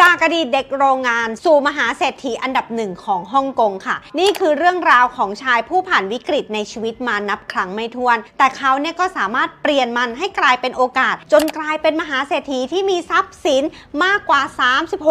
จากอดีตเด็กโรงงาน สู่มหาเศรษฐีอันดับหนึ่งของฮ่องกงค่ะ นี่คือเรื่องราวของชายผู้ผ่านวิกฤตในชีวิตมานับครั้งไม่ถ้วน แต่เขาเนี่ยก็สามารถเปลี่ยนมันให้กลายเป็นโอกาส จนกลายเป็นมหาเศรษฐีที่มีทรัพย์สินมากกว่า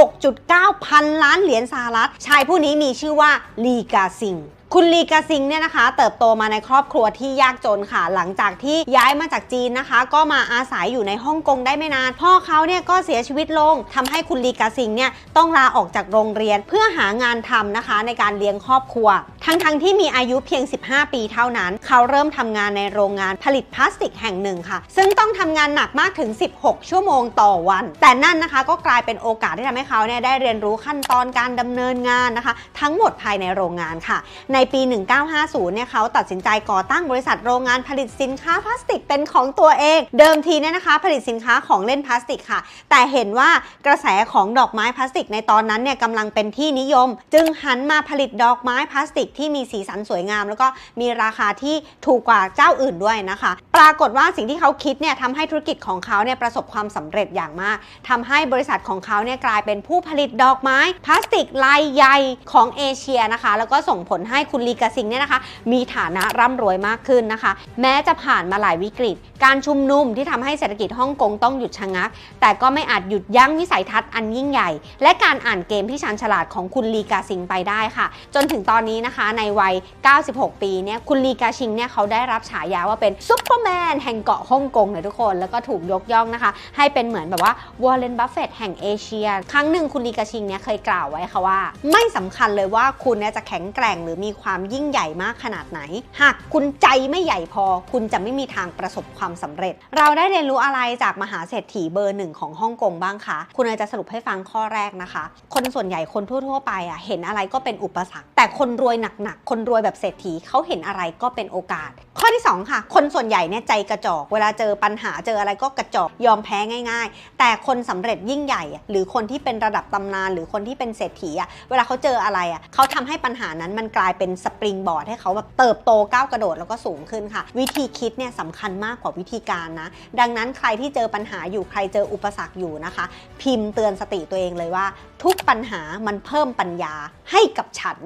36.9 พันล้านเหรียญสหรัฐ ชายผู้นี้มีชื่อว่าลีกาซิง คุณลีกาซิงเนี่ยนะคะ เติบโตมาในครอบครัวที่ยากจนค่ะ หลังจากที่ย้ายมาจากจีนนะคะ ก็มาอาศัยอยู่ในฮ่องกงได้ไม่นาน พ่อเขาเนี่ยก็เสียชีวิตลงทำให้คุณลีกาซิงเนี่ยต้องลาออกจากโรงเรียนเพื่อหางานทำนะคะ ในการเลี้ยงครอบครัว ทั้งๆทที่มีอายุเพียง 15 ปีเท่านั้น เขาเริ่มทำงานในโรงงานผลิตพลาสติกแห่งหนึ่งค่ะ ซึ่งต้องทำงานหนักมากถึง 16 ชั่วโมงต่อวัน แต่นั่นนะคะก็กลายเป็นโอกาสที่ทำให้เขาเนี่ยได้เรียนรู้ขั้นตอนการดำเนินงานนะคะ ทั้งหมดภายในโรงงานค่ะในในปี 1950 เนี่ยเขาตัดสินใจก่อตั้งบริษัทโรงงานผลิตสินค้าพลาสติกเป็นของตัวเอง เดิมทีเนี่ยนะคะ ผลิตสินค้าของเล่นพลาสติกค่ะ แต่เห็นว่ากระแสของดอกไม้พลาสติกในตอนนั้นเนี่ยกำลังเป็นที่นิยม จึงหันมาผลิตดอกไม้พลาสติกที่มีสีสันสวยงาม แล้วก็มีราคาที่ถูกกว่าเจ้าอื่นด้วยนะคะ ปรากฏว่าสิ่งที่เขาคิดเนี่ยทำให้ธุรกิจของเขาเนี่ยประสบความสำเร็จอย่างมากทำให้บริษัทของเขาเนี่ยกลายเป็นผู้ผลิตดอกไม้พลาสติกรายใหญ่ของเอเชียนะคะ แล้วก็ส่งผลให้คุณลีกาซิงเนี่ยนะคะ มีฐานะร่ำรวยมากขึ้นนะคะ แม้จะผ่านมาหลายวิกฤต การชุมนุมที่ทำให้เศรษฐกิจฮ่องกงต้องหยุดชะงัก แต่ก็ไม่อาจหยุดยั้งวิสัยทัศน์อันยิ่งใหญ่ และการอ่านเกมที่ชันฉลาดของคุณลีกาซิงไปได้ค่ะ จนถึงตอนนี้นะคะในวัย 96 ปีเนี่ยคุณลีกาชิงเนี่ยเขาได้รับฉายาว่าเป็นซุปเปอร์แมนแห่งเกาะฮ่องกงเลยทุกคนแล้วก็ถูกยกย่องนะคะ ให้เป็นเหมือนแบบว่าวอร์เรนบัฟเฟตแห่งเอเชีย ครั้งหนึ่งคุณลีกาชิงเนี่ยเคยกล่าวไว้ค่ะว่า ไม่สำคัญเลยว่าคุณเนี่ยจะแข็งแกร่งหรือมีความยิ่งใหญ่มากขนาดไหน หากคุณใจไม่ใหญ่พอ คุณจะไม่มีทางประสบความสำเร็จ เราได้เรียนรู้อะไรจากมหาเศรษฐีเบอร์หนึ่งของฮ่องกงบ้างคะ คุณเนยจะสรุปให้ฟังข้อแรกนะคะ คนส่วนใหญ่คนทั่ว ๆ ไปอะเห็นอะไรก็เป็นอุปสรรค แต่คนรวยหนักๆ คนรวยแบบเศรษฐีเขาเห็นอะไรก็เป็นโอกาส ข้อที่สองค่ะ คนส่วนใหญ่เนี่ยใจกระจอก เวลาเจอปัญหาเจออะไรก็กระจอกยอมแพ้ง่าย ๆ แต่คนสำเร็จยิ่งใหญ่ หรือคนที่เป็นระดับตำนาน หรือคนที่เป็นเศรษฐีอะเวลาเขาเจออะไรอะเขาทำให้ปัญหานั้นมันกลายเป็นเป็นสปริงบอร์ดให้เขาแบบเติบโตก้าวกระโดดแล้วก็สูงขึ้นค่ะ วิธีคิดเนี่ยสำคัญมากกว่าวิธีการนะ ดังนั้นใครที่เจอปัญหาอยู่ใครเจออุปสรรคอยู่นะคะ พิมพ์เตือนสติตัวเองเลยว่า ทุกปัญหามันเพิ่มปัญญาให้กับฉัน